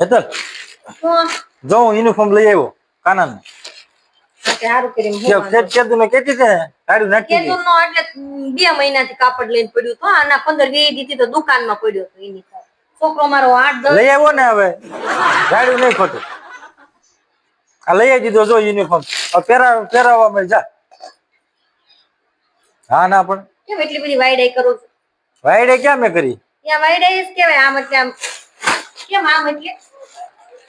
હેતલ જો હું યુનિફોર્મ લઈ આવ્યો કાનાનો. ને ગાડી નાખી કેદું નો એટલે બે મહિનાથી કાપડ લઈને પડ્યું તો આના પંદર વીસ દીધી તો દુકાનમાં પડ્યો હતો એની છોકરો મારો આઠ લઈ આવ્યો ને હવે. ગાડી નહીં ખોટું. આ લઈ દીધો જો યુનિફોર્મ હવે પહેરા પહેરાવવા મળી જા. હા ના પણ. કેમ એટલી બધી વાઈડાઈ કરો વાયડે ક્યાં મેં કરી? ત્યાં વાઈડાઈ જ કહેવાય આમ એટલે આમ કેમ આમ એટલે?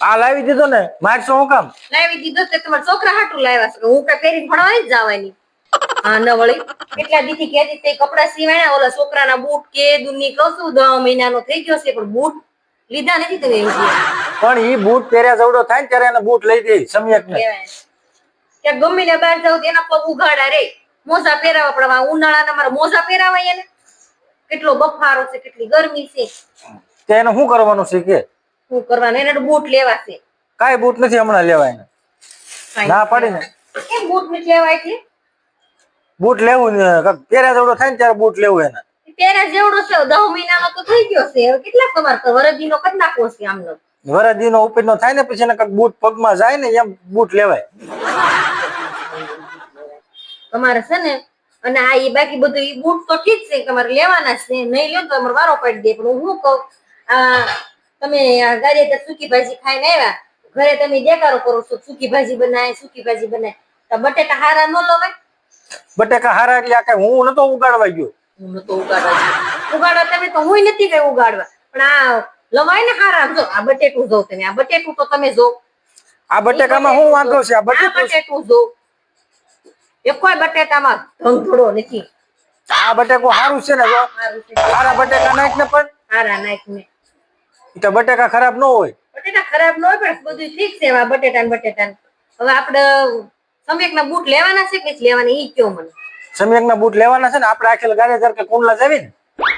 આ લાવી દીધો ને માર શું કામ? લાવી દીધો તે તમાર છોકરા હાટું લાવ્યા છે. હું કઈ પહેરીને ભણવા જ જવાની. હા ન વળી. એટલા દીથી કહેતી તે કપડા સીવાયા ઓલા છોકરાના બૂટ કે દુની કહું છું મહિનાનો થઈ ગયો છે પણ બૂટ લીધા નથી તમે એમ પણ ઈ બૂટ પહેર્યા જવડો થાય ને ત્યારે એને બૂટ લઈ દે સમ્યક ને કે ગમે ને બહાર જાવ તેના પગ ઉઘાડા રે. મોજા પહેરાવા પડવા ઉનાળાના મારા મોજા પહેરાવાય એને. કેટલો બફારો છે કેટલી ગરમી છે. તે એને શું કરવાનું છે કે? શું કરવાનું? એને બૂટ લેવા છે. કઈ બૂટ નથી હમણાં લેવા એને. ના પાડી ને. કેમ બૂટ નથી લેવા એટલે બૂટ લેવું પહેર્યા જવડો થાય ને ત્યારે બૂટ લેવું એને. પેરા જેવડો છે દહ મહિનાનો તો થઈ ગયો છે. હવે કેટલા તમારે વરદીનો કદ નાખવો છે આમનો. વરદી નો થાય ને પછી એને કાંઈક બૂટ પગમાં જાય ને એમ બૂટ લેવાય. તમારે છે ને અને આ એ બાકી બધું એ બૂટ તો ઠીક છે તમારે લેવાના છે. નહીં લ્યો તો તમારે વારો પાડી દે પણ હું કહું? આ તમે ગાડી સૂકી ભાજી ખાઈને આવ્યા. ઘરે તમે દેકારો કરો છો સૂકી ભાજી બનાય સૂકી ભાજી બનાય. તો બટેકા હારા ન લવાય? બટેકા હારા એટલે આ કાંઈ હું નતો ઉગાડવા ગયો. હું નતો ઉગાડવા ઉગાડવા તમે તો હું નથી ગઈ ઉગાડવા. પણ આ લવાય ને હારા. જો આ બટેટું જો તમે. આ બટેટું તો તમે જો આ બટેકામાં શું વાંધો છે? આ બટેટું જો એકોય બટેટામાં ધંધડો નથી. આ બટેકું સારું છે ને જો. સારું બટેકા નાખ ને પણ. હારા નાખ ને તો બટેકા ખરાબ ન હોય. બટેટા ખરાબ ન હોય પણ બધું ઠીક છે એવા બટેટા ને બટેટા. હવે આપણે સમેક ના બૂટ લેવાના છે કે લેવાના ઈ કયો મને? સમ્યક ના બૂટ લેવાના છે ને આપણે આખેલ ગાડી જર કે કુંડલા જાવી ને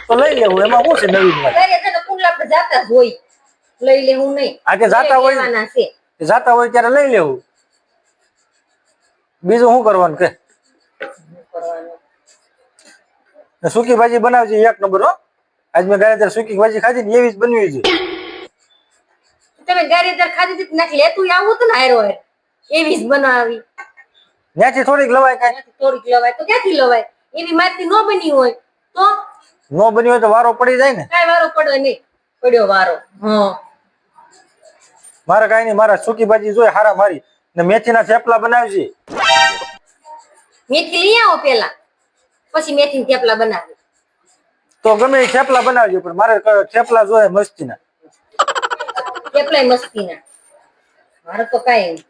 તો લઈ લેવું એમાં શું છે નવીન ઘરે છે ને કુંડલા આપણે જાતા હોય. લઈ લેવું નહીં. આજે જાતા હોય લેવાના છે. જાતા હોય ત્યારે લઈ લેવું બીજું શું કરવાનું કે? સુકી ભાજી બનાવજે એક નંબર હો. આજ મેં ત્યારે સૂકી ભાજી ખાધી ને એવી જ બનવી છે તમે ગાડી અંદર ખાધી હતી નાખી લેતું આવું હતું ને હારો હાર? એવી જ બનાવી. ત્યાંથી થોડીક લવાય કાંઈ. થોડીક લવાય. તો ક્યાંથી લવાય? એવી માતી નો બની હોય તો? નો બની હોય તો વારો પડી જાય ને. કાંઈ વારો પડે નહીં. પડ્યો વારો. હા. મારે કાંઈ નહીં મારા સૂકી ભાજી જોઈએ હારા મારી. ને મેથીના થેપલા બનાવજે. મેથી લઈ આવો પેલા પછી મેથી થેપલા બનાવી તો ગમે થેપલા બનાવજો પણ મારે થેપલા જોઈએ મસ્તીના. થેપલા મસ્તીના મારે તો કાંઈ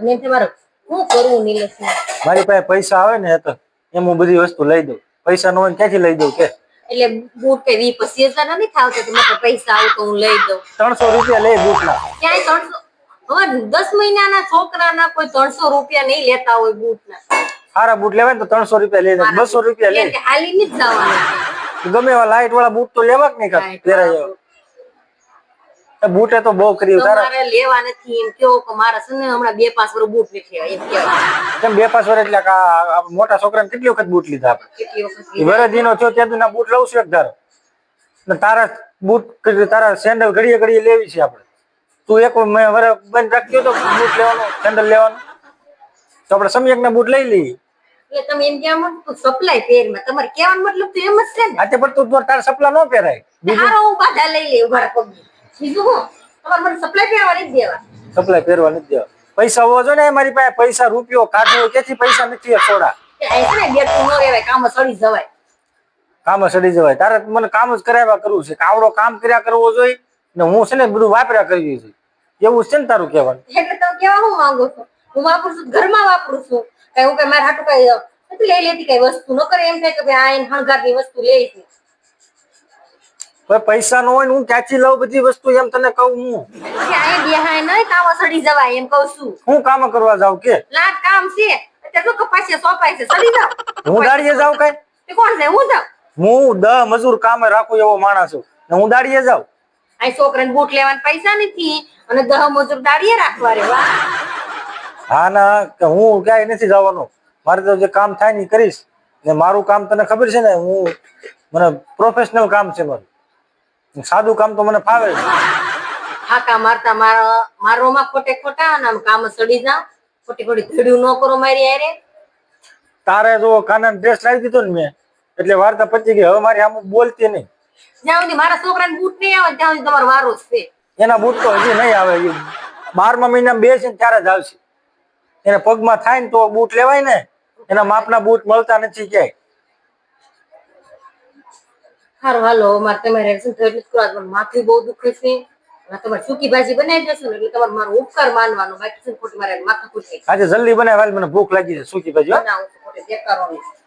અને તમારે શું કરવું નીલેશ મારી પાસે પૈસા આવે ને તો એમ હું બધી વસ્તુ લઈ દઉં. પૈસા નો હોય ક્યાંથી લઈ દઉં કે? એટલે બૂટ કે વી પચીસ હજાર નથી થાવતા તો મારે પૈસા આવે તો હું લઈ દઉં. ત્રણસો રૂપિયા લઈ બૂટ ના ક્યાંય ત્રણસો? હવે દસ મહિનાના છોકરાના કોઈ ત્રણસો રૂપિયા નહીં લેતા હોય બૂટના. સારા બૂટ લેવાય ને તો ત્રણસો રૂપિયા લઈ દે બસો રૂપિયા લઈ લે કે હાલીને જ જવાનું. ગમે એવા લાઈટ વાળા બૂટ તો લેવા કે? નહીં પહેરાય બૂટે તો બહુ કર્યું. તારે લેવા નથી. એમ કેવો કે મારા સને હમણાં બે પાંચ વર્ષ બૂટ નથી એમ કેમ બે પાંચ વર્ષ એટલે મોટા છોકરાને કેટલી વખત બૂટ લીધા આપણે? કેટલી વખત ઈ વરદીનો થયો ત્યાં ના બૂટ લઉં છું એક ધારો. ને તારા બૂટ તારા સેન્ડલ ઘડીએ ઘડીએ લેવી છે આપણે. તું એક મેં વરસ બંધ રાખ્યો તો બૂટ લેવાનો સેન્ડલ લેવાનો. તો આપણે સમ્યક ના બૂટ લઈ લઈએ. એટલે તમે એમ કહેવા માંગો તું સપ્લાય પેરમાં તમારે કહેવાનો મતલબ તો એમ જ છે ને. આતે પણ તું તારા સપ્લા ન પહેરાય. હારો હું બાધા લઈ લે ઊભા રાખો બીજું હું? તમારે મને સપ્લાય પહેરવા નથી દેવા. સપ્લાય પહેરવા નથી દેવા. પૈસા હોવો જોઈએ ને મારી પાસે. પૈસા રૂપિયો કાઢવો ક્યાંથી પૈસા નથી છોડા કામ સડી જવાય. કામ સડી જવાય. તારે મને કામ જ કરાવ્યા કરવું છે. કાવડો કામ કર્યા કરવો જોઈએ ને હું છે ને બધું વાપર્યા કરવી છે એવું છે ને તારું કહેવાનું? એટલે તમે કેવા હું માંગો છું? હું વાપરું છું ઘરમાં વાપરું છું. કઈ હું કઈ મારા હાટું કઈ નથી લઈ લેતી કઈ વસ્તુ ન કરે એમ થાય કે ભાઈ આ એને હણગારની વસ્તુ લઈ છે પૈસા ન હોય ને હું ક્યાંથી લઉં બધી વસ્તુ એમ તને કહું હું. કે આ બેહાય નહીં કામ સડી જવાય એમ કહું છું. હું કામ કરવા જાઉં કે? લાખ કામ છે. તો સોંપાય છે. સડી જાવ હું દાડીએ જાઉં કઈ? તે કોણ જાય હું જાઉં? હું દહ મજૂર કામે રાખું એવો માણસ છું. ને હું દાડીએ જાઉં? આ છોકરાને બૂટ લેવાના પૈસા નથી અને દહ મજૂર દાડીએ રાખવા રે વાહ. હા ના કે હું ક્યાંય નથી જવાનું. મારે તો જે કામ થાય ને કરીશ. ને મારું કામ તને ખબર છે ને હું મને પ્રોફેશનલ કામ છે મારું. સાદું કામ તો મને ફાવે છે. નહીં. ફાકા મારતા મારા માં ખોટે ખોટા અને આમ કામ સડી જાવ ખોટી ખોટી ઘડ્યું ન કરો મારી આરે તારે જો કાના ડ્રેસ લાવી દીધો ને મેં એટલે વાર્તા પચી ગઈ. હવે મારી આમ બોલતી નહીં. જ્યાં સુધી મારા છોકરાને બૂટ નહીં આવે ત્યાં સુધી તમારો વારો છે. એના બૂટ તો હજી નહીં આવે બારમા મહિના બે છે ને ત્યારે જ આવશે. એને પગમાં થાય ને તો બૂટ લેવાય ને એના માપના બૂટ મળતા નથી ક્યાંય. સારું હાલો મારે તમારે શું થયું કરવા દો. માથું બહુ દુખે છે તમારે સૂકી ભાજી બનાવી દેશો ને એટલે તમારે મારો ઉપકાર માનવાનો બાકી ખોટી મારે માથું પૂછી આજે જલ્દી બનાવી મને ભૂખ લાગી છે સૂકી ભાજી. બનાવું નહીં